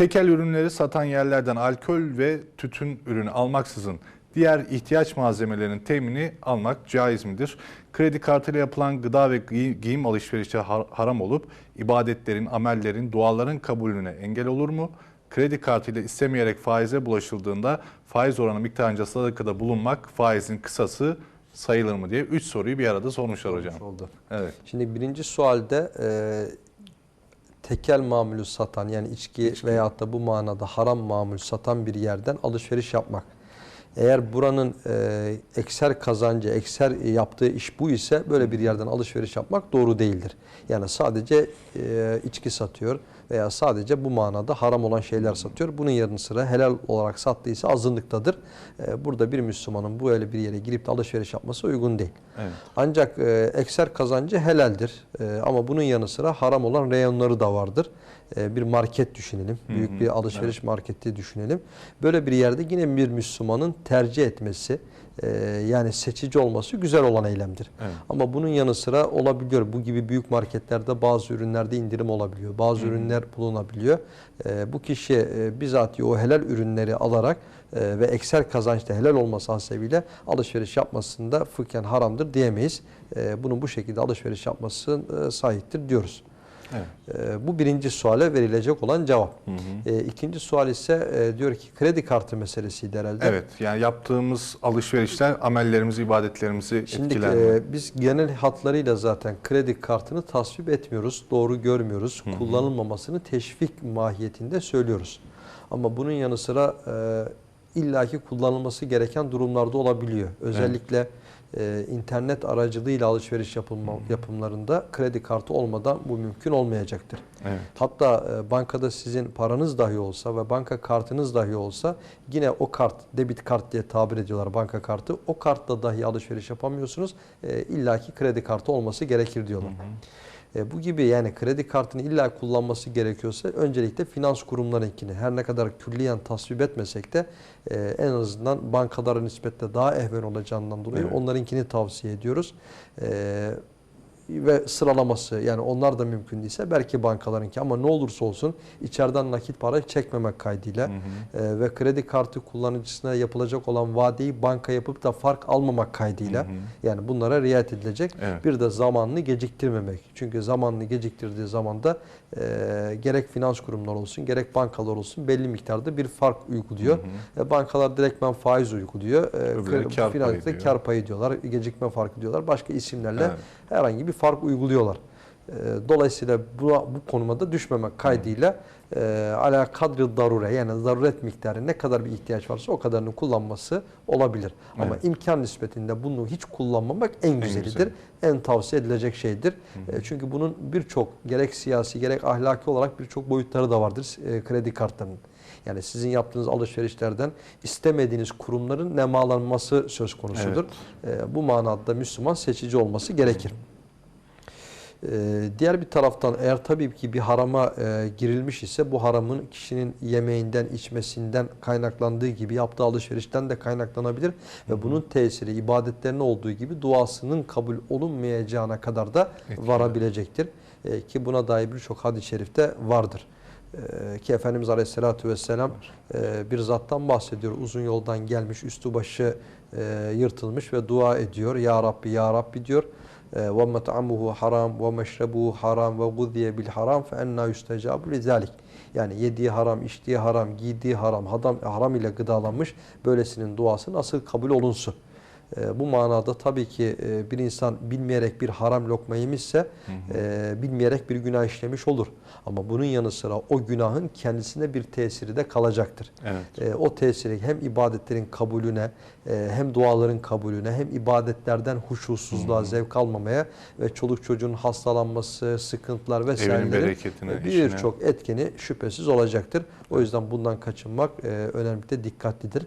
Tekel ürünleri satan yerlerden alkol ve tütün ürünü almaksızın diğer ihtiyaç malzemelerinin temini almak caiz midir? Kredi kartıyla yapılan gıda ve giy- giyim alışverişi har- haram olup ibadetlerin, amellerin, duaların kabulüne engel olur mu? Kredi kartıyla istemeyerek faize bulaşıldığında faiz oranı miktarınca sadakada bulunmak faizin kısası sayılır mı diye 3 soruyu bir arada sormuşlar hocam. oldu. Evet. Şimdi birinci sualde e, tekel mamulü satan yani içki, veyahut da bu manada haram mamul satan bir yerden alışveriş yapmak. Eğer buranın e, ekser kazancı, ekser yaptığı iş bu ise böyle bir yerden alışveriş yapmak doğru değildir. Yani sadece e, içki satıyor veya sadece bu manada haram olan şeyler satıyor. Bunun yanı sıra helal olarak sattıysa azınlıktadır. E, burada bir Müslümanın böyle bir yere girip de alışveriş yapması uygun değil. Evet. Ancak e, ekser kazancı helaldir. E, ama bunun yanı sıra haram olan reyonları da vardır. E, bir market düşünelim. Büyük bir alışveriş marketi düşünelim. Böyle bir yerde yine bir Müslümanın tercih etmesi, e, yani seçici olması güzel olan eylemdir. Evet. Ama bunun yanı sıra olabiliyor. Bu gibi büyük marketlerde bazı ürünlerde indirim olabiliyor. Bazı ürünler bulunabiliyor. E, bu kişi e, bizatihi o helal ürünleri alarak e, ve ekser kazançta helal olması hasebiyle alışveriş yapmasında fıkhen haramdır diyemeyiz. E, bunun bu şekilde alışveriş yapması e, sahiptir diyoruz. Evet. E, bu birinci suale verilecek olan cevap. E, ikinci sual ise e, diyor ki kredi kartı meselesiydi herhalde. Evet. Yani yaptığımız alışverişler amellerimizi, ibadetlerimizi Şimdi etkiler mi? e, biz genel hatlarıyla zaten kredi kartını tasvip etmiyoruz, doğru görmüyoruz. Kullanılmamasını teşvik mahiyetinde söylüyoruz. Ama bunun yanı sıra e, illaki kullanılması gereken durumlarda olabiliyor. Özellikle e, internet aracılığıyla alışveriş yapılma, yapımlarında kredi kartı olmadan bu mümkün olmayacaktır. Evet. Hatta e, bankada sizin paranız dahi olsa ve banka kartınız dahi olsa yine o kart, debit kart diye tabir ediyorlar banka kartı. O kartla dahi alışveriş yapamıyorsunuz. E, İlla ki kredi kartı olması gerekir diyorlar. E, bu gibi yani kredi kartını illa kullanması gerekiyorsa öncelikle finans kurumlarınkini her ne kadar külliyen tasvip etmesek de e, en azından bankalara nispetle daha ehven olacağından dolayı Evet. onlarınkini tavsiye ediyoruz. E, ve sıralaması yani onlar da mümkün değilse belki bankalarınki ama ne olursa olsun içeriden nakit para çekmemek kaydıyla e, ve kredi kartı kullanıcısına yapılacak olan vadeyi banka yapıp da fark almamak kaydıyla yani bunlara riayet edilecek. Evet. Bir de zamanını geciktirmemek. Çünkü zamanını geciktirdiği zaman da e, gerek finans kurumları olsun gerek bankalar olsun belli miktarda bir fark uyguluyor. E, bankalar direktmen faiz uyguluyor. E, kre- kar payı diyor. kar payı diyorlar. Gecikme farkı diyorlar. Başka isimlerle Evet. herhangi bir fark uyguluyorlar. E, Dolayısıyla bu, bu konuma da düşmemek kaydıyla e, ala kadri darure yani zaruret miktarı ne kadar bir ihtiyaç varsa o kadarını kullanması olabilir. Ama Evet. imkan nispetinde bunu hiç kullanmamak en güzelidir. güzeli. En tavsiye edilecek şeydir. E, Çünkü bunun birçok gerek siyasi gerek ahlaki olarak birçok boyutları da vardır e, kredi kartlarının. Yani sizin yaptığınız alışverişlerden istemediğiniz kurumların nemalanması söz konusudur. E, bu manada Müslüman seçici olması gerekir. Ee, Diğer bir taraftan eğer tabii ki bir harama e, girilmiş ise bu haramın kişinin yemeğinden, içmesinden kaynaklandığı gibi yaptığı alışverişten de kaynaklanabilir ve bunun tesiri ibadetlerine olduğu gibi duasının kabul olunmayacağına kadar da Etkiler. varabilecektir. E, ki buna dair birçok hadis-i şerifte vardır. E, ki Efendimiz Aleyhisselatü Vesselam e, bir zattan bahsediyor. Uzun yoldan gelmiş, üstü başı e, yırtılmış ve dua ediyor. Ya Rabbi, Ya Rabbi diyor. Ee, ve met'amuhu haram ve meşrebuhu haram ve guziye bil haram fe enna yustecabu lizalik. Yani yediği haram, içtiği haram, giydiği haram, haram, haram ile gıdalanmış böylesinin duası nasıl kabul olunsun? E, bu manada tabii ki e, bir insan bilmeyerek bir haram lokma yemişse e, bilmeyerek bir günah işlemiş olur. Ama bunun yanı sıra o günahın kendisine bir tesiri de kalacaktır. Evet. E, o tesiri hem ibadetlerin kabulüne e, hem duaların kabulüne hem ibadetlerden huşusuzluğa zevk almamaya ve çoluk çocuğun hastalanması, sıkıntılar vesaireleri bereketine, e, birçok etkeni şüphesiz olacaktır. O yüzden bundan kaçınmak e, önemli dikkatlidir.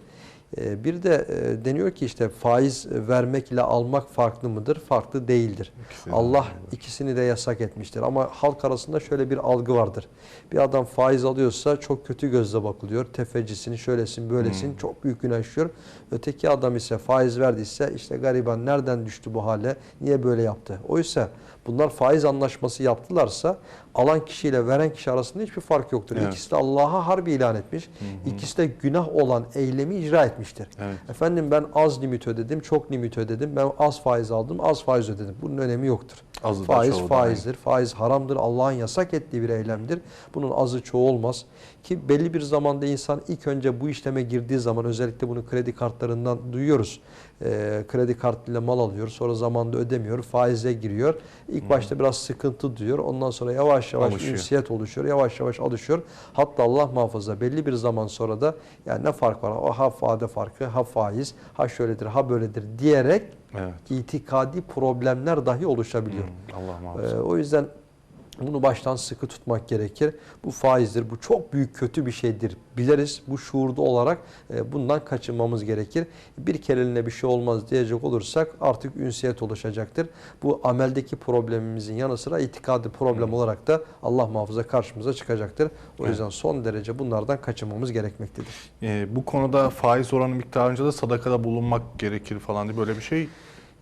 E, Bir de e, deniyor ki işte faiz vermek ile almak farklı mıdır? Farklı değildir. İkisi de Allah ayrıdır. ikisini de yasak etmiştir. Ama halk arasında şöyle bir algı vardır. Bir adam faiz alıyorsa çok kötü gözle bakılıyor. Tefecisin, şöylesin, böylesin. Hmm. Çok büyük günah işliyor. Öteki adam ise faiz verdiyse işte gariban nereden düştü bu hale? Niye böyle yaptı? Oysa bunlar faiz anlaşması yaptılarsa alan kişiyle veren kişi arasında hiçbir fark yoktur. Evet. İkisi de Allah'a harbi ilan etmiş. İkisi de günah olan eylemi icra etmiştir. Evet. Efendim ben az limit ödedim, çok limit ödedim. Ben az faiz aldım, az faiz ödedim. Bunun önemi yoktur. Azı faiz faizdir. Faiz haramdır. Allah'ın yasak ettiği bir eylemdir. Bunun azı çoğu olmaz. Ki belli bir zamanda insan ilk önce bu işleme girdiği zaman özellikle bunu kredi kartlarından duyuyoruz. Ee, kredi kartıyla mal alıyor. Sonra zamanında ödemiyor. Faize giriyor. İlk başta biraz sıkıntı duyuyor. Ondan sonra yavaş yavaş Alışıyor. ünsiyet oluşuyor. Yavaş yavaş alışıyor. Hatta Allah muhafaza belli bir zaman sonra da yani ne fark var? O ha vade farkı, ha faiz, ha şöyledir, ha böyledir diyerek Evet. itikadi problemler dahi oluşabiliyor. Hmm, Allah Ee, muhafaza. o yüzden bunu baştan sıkı tutmak gerekir. Bu faizdir. Bu çok büyük kötü bir şeydir. Biliriz bu şuurda olarak e, bundan kaçınmamız gerekir. Bir kereliğine bir şey olmaz diyecek olursak artık ünsiyet oluşacaktır. Bu ameldeki problemimizin yanı sıra itikadi problem olarak da Allah muhafaza karşımıza çıkacaktır. O Evet. yüzden son derece bunlardan kaçınmamız gerekmektedir. Ee, bu konuda faiz oranı miktarınca da sadakada bulunmak gerekir falan diye böyle bir şey.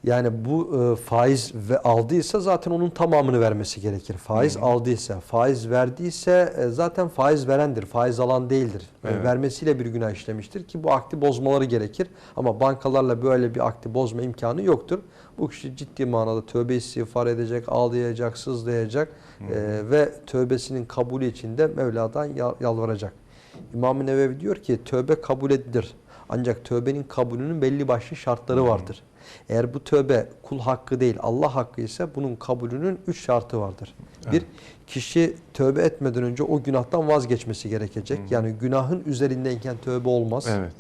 Yani bu e, faiz ve aldıysa zaten onun tamamını vermesi gerekir. Faiz aldıysa, faiz verdiyse e, zaten faiz verendir, faiz alan değildir. E, Evet. vermesiyle bir günah işlemiştir ki bu akdi bozmaları gerekir. Ama bankalarla böyle bir akdi bozma imkanı yoktur. Bu kişi ciddi manada tövbe istiğfar edecek, ağlayacak, sızlayacak e, ve tövbesinin kabulü için de Mevla'dan yal- yalvaracak. İmam-ı Nevevi diyor ki tövbe kabul edilir. Ancak tövbenin kabulünün belli başlı şartları vardır. Eğer bu tövbe kul hakkı değil Allah hakkı ise bunun kabulünün üç şartı vardır. Bir, kişi tövbe etmeden önce o günahtan vazgeçmesi gerekecek. Yani günahın üzerindeyken tövbe olmaz. Evet.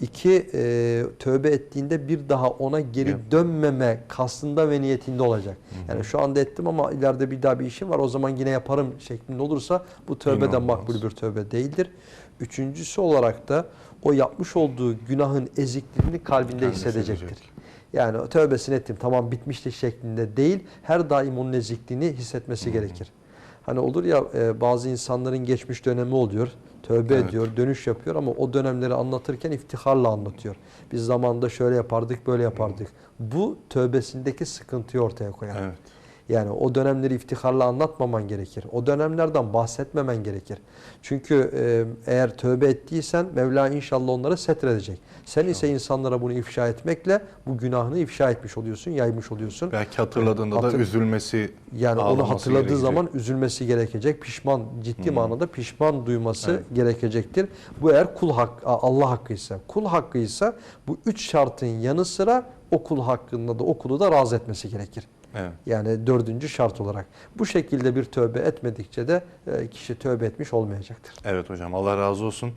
İki, e, tövbe ettiğinde bir daha ona geri Evet. dönmeme kastında ve niyetinde olacak. Yani şu anda ettim ama ileride bir daha bir işim var o zaman yine yaparım şeklinde olursa bu tövbeden makbul bir tövbe değildir. Üçüncüsü olarak da o yapmış olduğu günahın ezikliğini kalbinde hissedecektir. hissedecek. Yani tövbesini ettim tamam bitmişti şeklinde değil her daim onun ezikliğini hissetmesi gerekir. Hani olur ya e, bazı insanların geçmiş dönemi oluyor. Tövbe Evet. ediyor, dönüş yapıyor ama o dönemleri anlatırken iftiharla anlatıyor. Biz zamanında şöyle yapardık, böyle yapardık. Bu tövbesindeki sıkıntıyı ortaya koyar. Evet. Yani o dönemleri iftiharla anlatmaman gerekir. O dönemlerden bahsetmemen gerekir. Çünkü eğer tövbe ettiysen Mevla inşallah onları setredecek. Sen ise insanlara bunu ifşa etmekle bu günahını ifşa etmiş oluyorsun, yaymış oluyorsun. Belki hatırladığında Hatır- da üzülmesi, Yani onu hatırladığı gerekecek. zaman üzülmesi gerekecek. Pişman, ciddi Hmm. manada pişman duyması Evet. gerekecektir. Bu eğer kul hak, Allah hakkıysa. Kul hakkıysa bu üç şartın yanı sıra o kul hakkında da o kulu da razı etmesi gerekir. Evet. Yani dördüncü şart olarak. Bu şekilde bir tövbe etmedikçe de e, kişi tövbe etmiş olmayacaktır. Evet hocam Allah razı olsun.